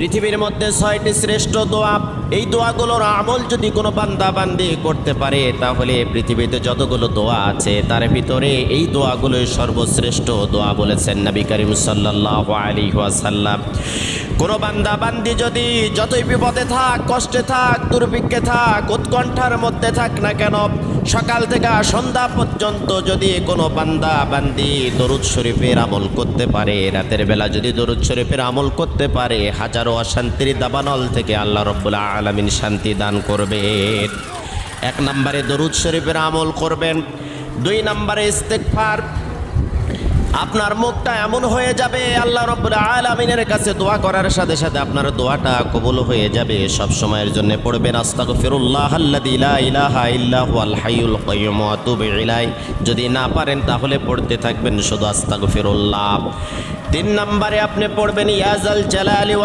পৃথিবীর মধ্যে ছয়টি শ্রেষ্ঠ দোয়া। এই দোয়াগুলোর আমল যদি কোনো বান্দা বান্দি করতে পারে, তাহলে পৃথিবীতে যতগুলো দোয়া আছে, তার ভিতরে এই দোয়াগুলোই সর্বশ্রেষ্ঠ দোয়া বলেছেন নবী করিম সাল্লাহ আলী ওয়াসাল্লাম। কোনো বান্দা বান্দি যদি যতই বিপদে থাক, কষ্টে থাক, দুর্ভিক্ষে থাক, উৎকণ্ঠার মধ্যে থাক না কেন, সকাল থেকে সন্ধ্যা পর্যন্ত যদি কোনো বান্দা বান্দি দরুদ শরীফের আমল করতে পারে, রাতের বেলা যদি দরুদ শরীফের আমল করতে পারে, হাজারো অশান্তির দাবানল থেকে আল্লাহ রব্বুল্লাহ আলমিন শান্তি দান করবেন। এক নম্বরে দরুদ শরীফের আমল করবেন। দুই নম্বরে ইস্তেকফার আপনার মুখটা এমন হয়ে যাবে, আল্লাহ রব্বুল আলামিনের কাছে দোয়া করার সাথে সাথে আপনার দোয়াটা কবুল হয়ে যাবে। সব সময়ের জন্য পড়বেন আতুবু ইলাইহি। যদি না পারেন তাহলে পড়তে থাকবেন শুধু আস্তাগফিরুল্লাহ। তিন নম্বরে আপনি পড়বেন ইয়াজাল জালালি